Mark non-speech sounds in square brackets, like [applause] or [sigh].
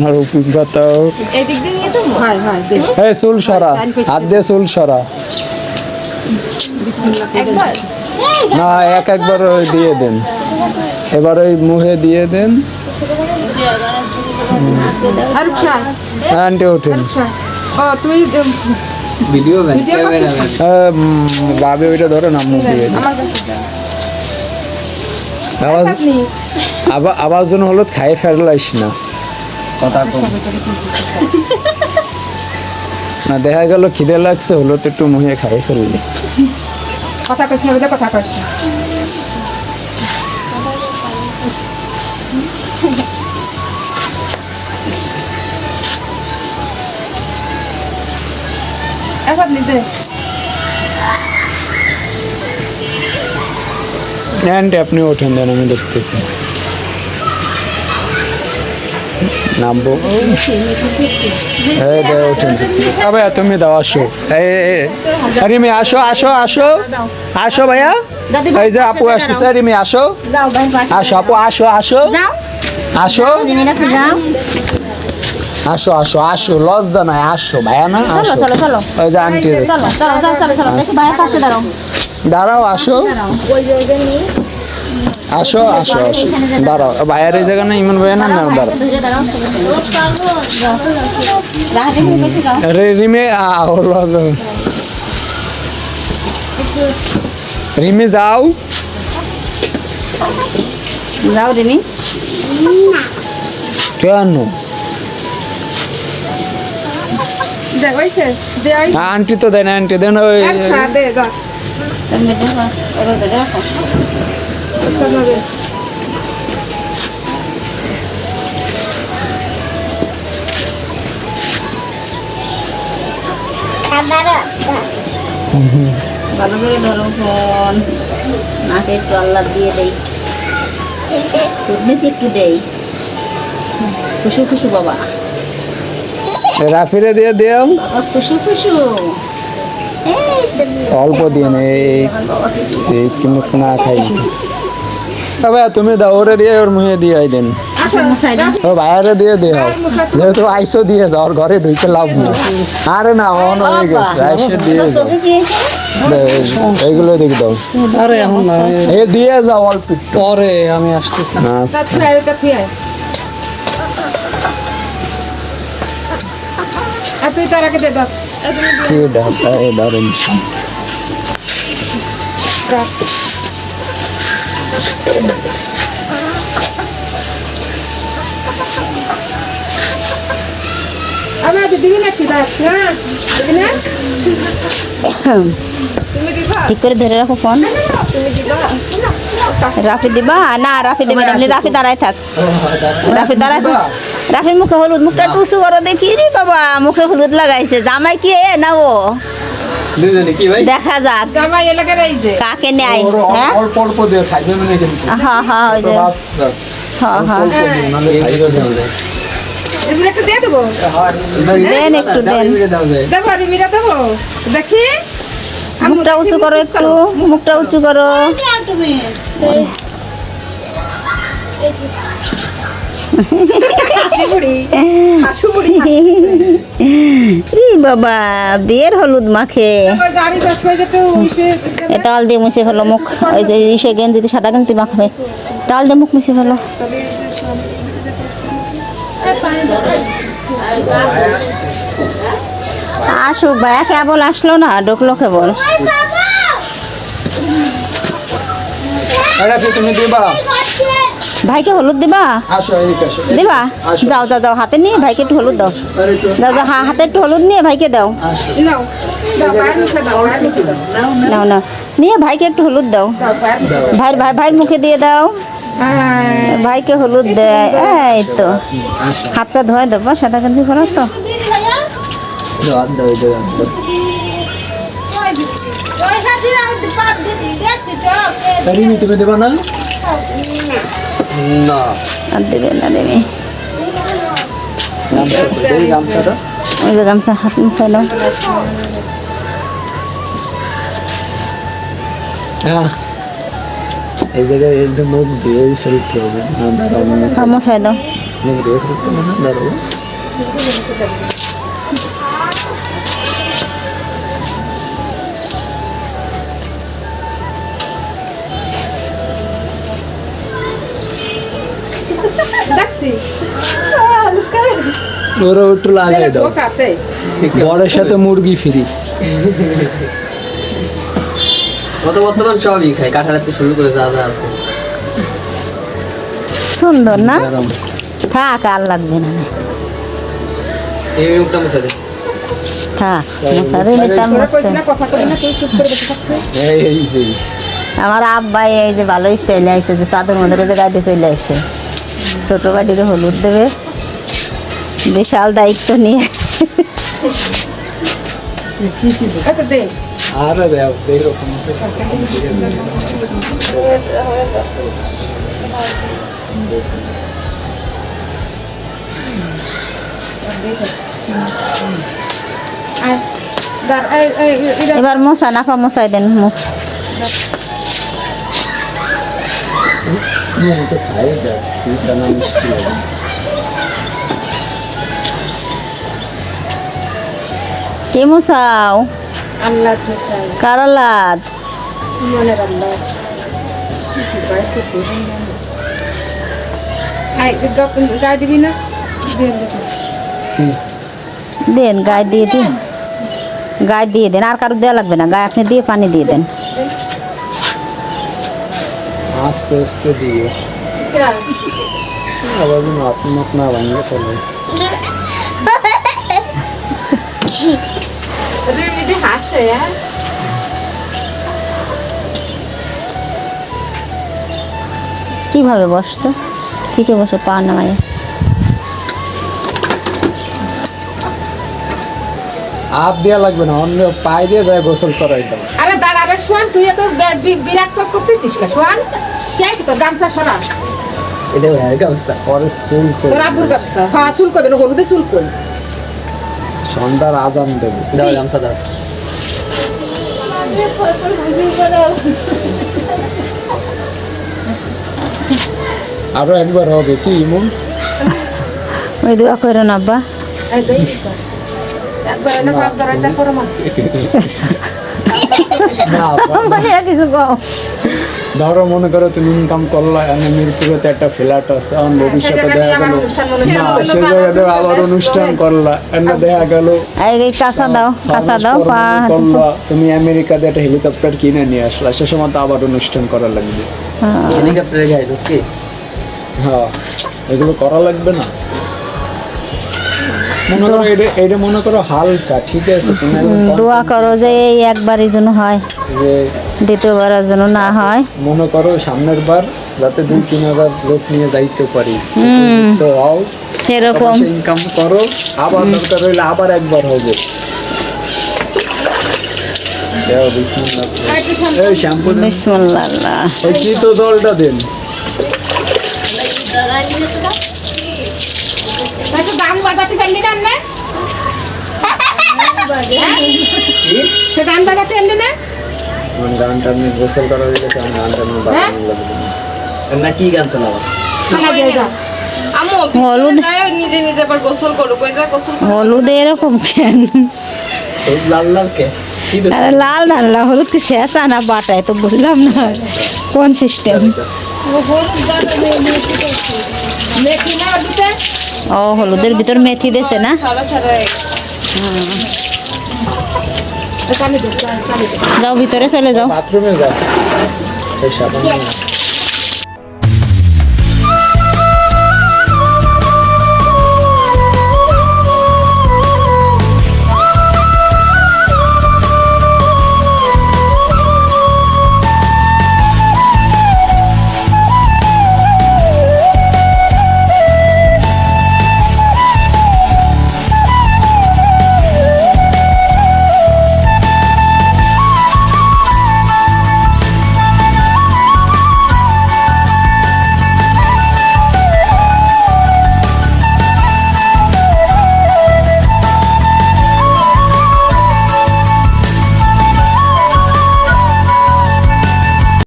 আমার অভিজ্ঞতা হয় হয় চুল সরা হাত দিয়ে চুল সরা। না এক একবার ওই দিয়ে দেন। এবার ওই মুখে দিয়ে দেন। আন্টি ওঠেন ভাবে ওইটা ধরো না মুখ দিয়ে আবার আবার যেন হলুদ খাই ফেরলাইস না। কথা কম। না দেখা গেল খিদে লাগছে হলুদ একটু মুখে খাই ফেললি। কথা কইস না কথা কইস নিতে। আপনি ওঠেন দেন আমি দেখতেছি। নামবো। আবে তুমি দাও আসো। রিমি আসো আসো আসো। আসো ভাইয়া। এই যে আপু আসতেছে। রিমি আসো। আসো আপু আসো আসো। আসো। আসো আসো আসো। লজ্জা নাই আসো ভাইয়া না? ওই যে আন্টি দাঁড়াও। আসো। আসো আসো আসো। দাঁড়াও। ভাইয়ার এই জায়গা না ইমন ভাইয়া না না দাঁড়াও। রিমে লজ্জা যাও। যাও রিমি। কেন? আন্টি তো দেন আন্টি দেন ওই ভালো করে ধরো ফোন। নাকে একটু আল্লাহ দিয়ে দেই। একটু দেই। খুশু খুশু বাবা। রাফিরে দিয়ে দিও। খুশু খুশু। অল্প দিয়ে। এই কিন্তু না খাই। তবে তুমি দাও ওরে দিয়ে ওর মুহে দিয়ে আই দেন আসো মশাই দাও ও ভাইয়ারে দিয়ে দিও যেহেতু আইসো দিয়ে যাও ওর ঘরে ঢুকে লাভ নেই আরে না অন হয়ে গেছে আইসে দিয়ে যাও চোখে দিয়েছে দে, এইগুলো দেখে দাও আরে এখন না এ দিয়ে যাও অল্প একটু। পরে আমি আসতেছি তা আচ্ছা তুই আয় তা তুই আয় আর তুই তার আগে দে দাও কি ডাটা এ দারুণ ঠিক করে ধরে রাখো ফোন তুমি দিবা রাফি দিবা না রাফি দিবে না রাফি দাঁড়ায় থাক রাফি দাঁড়ায় থাক রাফির মুখে হলুদ মুখটা টুসু করো দেখি রে বাবা মুখে হলুদ লাগাইছে জামাই কি এ না ও দুজনে কি ভাই? দেখা যাক। জামাই এলাকার এই যে। কাকে নেয় হ্যাঁ? অল্প অল্প দিয়ে খাইবে মানে কিন্তু হ্যাঁ হ্যাঁ ওই যে। হ্যাঁ হ্যাঁ। অল্প দিয়ে নাহলে খাইবে না। এগুলো একটু দিয়ে দেবো? দেন একটু দেন। দেবো রিমিরা দেবো। দেখি। মুখটা উঁচু করো একটু মুখটা উঁচু করো। বাবা বের হলুদ মাখে। তাল দিয়ে মুছে ফেলো মুখ ওই যে ইসে গেঞ্জিতে সাদা গেঞ্জি মাখবে। তাল দিয়ে মুখ মুছে ফেলো। আসুক ভাইয়া কেবল আসলো না ঢুকলো কেবল। তুমি দিবা। ভাইকে হলুদ দিবা? দিবা? যাও যাও যাও হাতে নিয়ে ভাইকে একটু হলুদ দাও। দাও হা- হাতে একটু হলুদ নিয়ে ভাইকে দাও। নাও না নিয়ে ভাইকে একটু হলুদ দাও। ভাই ভাই ভাইয়ের মুখে দিয়ে দাও। ভাইকে হলুদ দেয় এই তো। হাতটা ধোয়া দেবো সাদা গেঞ্জি পরা তো। তুমি দেবা না? না। আর দেবে না দেবে। এই গামছাটা? ওই যে গামছা হাত মুছাই দাও হ্যাঁ। এই জায়গায় একদম মুখ দিয়ে ফেলতে হবে। দাঁড়াও মুছাই দাও। মুখ দিয়ে ফেলতে না দাঁড়াবো ওরা একটু লাগাই দাও। বরের সাথে মুরগি ফ্রি। কত বর্তমান সবই খাই কাঁঠালের তো শুরু করে যা যা আছে। সুন্দর না? থাক আর লাগবে না। এই মুখটা মুছে দে। থাক এই এই। আমার আব্বাই এই যে ভালো স্টাইলে আইছে যে চাদর মধ্যে গাইতে চলে আসছে ছোট বাটিতে হলুদ দেবে বিশাল দায়িত্ব নিয়ে এবার মশা নাফা মশাই দেন মুখ তো খাই দেয়, দুধটা না মিষ্টি হবে। কে মশাও আল্লাহ। মনে আল্লাহ গায়ে দিবি না? দেন গায়ে দিয়ে দিন। গায়ে দিয়ে দেন আর কারও দেওয়া লাগবে না। গায়ে আপনি দিয়ে পানি দিয়ে দেন। আস্তে আস্তে দিয়ে। কে? আবার যেন আপনার না ভাঙে ফেলে। হাসে হ্যাঁ? কীভাবে বসছো? ঠিকই বসো পা নামায় হাত দেওয়া লাগবে না অন্য পায়ে দিয়ে যায় গোসল করাই দাও। আরে সোয়ান তুই এত বে- বিরাট করতেছিস কে? সোয়ান কে আছে তোর গামছা সরা? এটা হ্যাঁ গামছা পরে চুল তোর আব্বুর গামছা। হ্যাঁ চুল করবে না হলুদে চুল কই সন্ধ্যার আজান দেবে। দাও গামছা দাও। আরও একবার হবে কি ইমন? ওই দোয়া করো না আব্বা। একবার এনে পাঁচবার মানছি না [laughs] মানে কিছু কও ধরো মনে করো তুমি ইনকাম করলা এনে মিরপুরেতে একটা ফ্ল্যাট আছে এখন ভবিষ্যতে দেখা আমার গেল না সেই জায়গাতে আবার অনুষ্ঠান করলা এনে দেখা গেল এই কাঁচা দাও কাঁচা দাও পা করলা তুমি আমেরিকাতে একটা হেলিকপ্টার কিনে নিয়ে আসলা সে সময় তো আবার অনুষ্ঠান করা লাগবে। হেলিকপ্টারে গাই ঢুকে হ্যাঁ এগুলো করা লাগবে না? এটা মনে করো হালকা ঠিক আছে? দোয়া করো যে এই একবারই যেন হয় যে দ্বিতীয়বারের জন্য না হয়। মনে করো সামনের বার যাতে দুই তিন হাজার লোক নিয়ে যাইতে পারি। তো হও সেরকম। ইনকাম করো আবার দরকার হইলে আবার একবার হবে। বিসমিল্লাহ। এই শ্যাম্পু দেন। বিসমুল্লাহ। আল্লাহ। ওই চিতো জলটা দেন। বাজাতে পারলি না আন্না? সে গান বাজাতে পারলি না? গানটা আমি গোসল করা হয়ে গেছে আমার গানটা আমি বাজানো না। না কি গান চালাবা? খানা দিয়ে যা আম্মু হলুদ নিজে নিজে আবার গোসল করো কই যা গোসল হলুদ এরকম কেন? লাল লাল কে? আরে লাল না লাল হলুদ কি শেষ? আনা বাটায় তো বুঝলাম না। কোন সিস্টেম না ও হলুদের ভিতর মেথি দেছে না? যাও ভিতরে চলে যাও। বাথরুমে যাও।